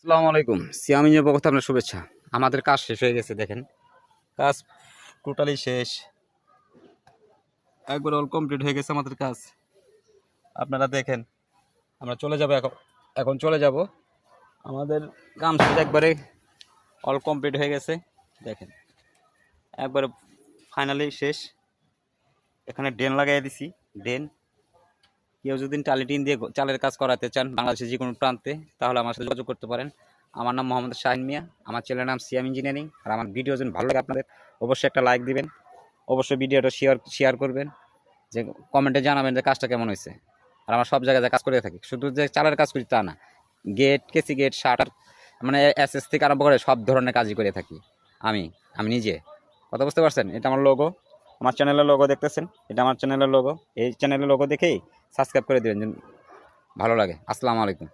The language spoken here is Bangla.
আসসালামু আলাইকুম। সিয়ামিনের পক্ষ আপনার শুভেচ্ছা। আমাদের কাজ শেষ হয়ে গেছে, দেখেন। কাজ টোটালি শেষ। একবার অল কমপ্লিট হয়ে গেছে আমাদের কাজ। আপনারা দেখেন, আমরা চলে যাব এখন। এখন চলে যাব। আমাদের কাম শেষ, একবারে অল কমপ্লিট হয়ে গেছে, দেখেন। একবারে ফাইনালি শেষ। এখানে ড্রেন লাগাই দিছি, ড্রেন। কেউ যদি টালি টিন দিয়ে চালের কাজ করাতে চান বাংলাদেশের যে কোনো প্রান্তে, তাহলে আমার সাথে যোগাযোগ করতে পারেন। আমার নাম মোহাম্মদ শাহিন মিয়া। আমার ছেলের নাম সিএম ইঞ্জিনিয়ারিং। আর আমার ভিডিও যদি ভালো লাগে আপনাদের, অবশ্যই একটা লাইক দিবেন। অবশ্যই ভিডিওটা শেয়ার শেয়ার করবেন। যে কমেন্টে জানাবেন যে কাজটা কেমন হয়েছে। আর আমার সব জায়গায় কাজ করে থাকি, শুধু যে চালের কাজ করি তা না। গেট, কেসি গেট, শাটার মানে এস এস থেকে আরম্ভ করে সব ধরনের কাজই করে থাকি। আমি আমি নিজে। কথা বুঝতে পারছেন? এটা আমার লোগো আমার চ্যানেলের লোগো দেখতেছেন? এটা আমার চ্যানেলের লোগো এই চ্যানেলের লোগো দেখেই সাবস্ক্রাইব করে দেবেন। ভালো লাগে। আসসালামু আলাইকুম।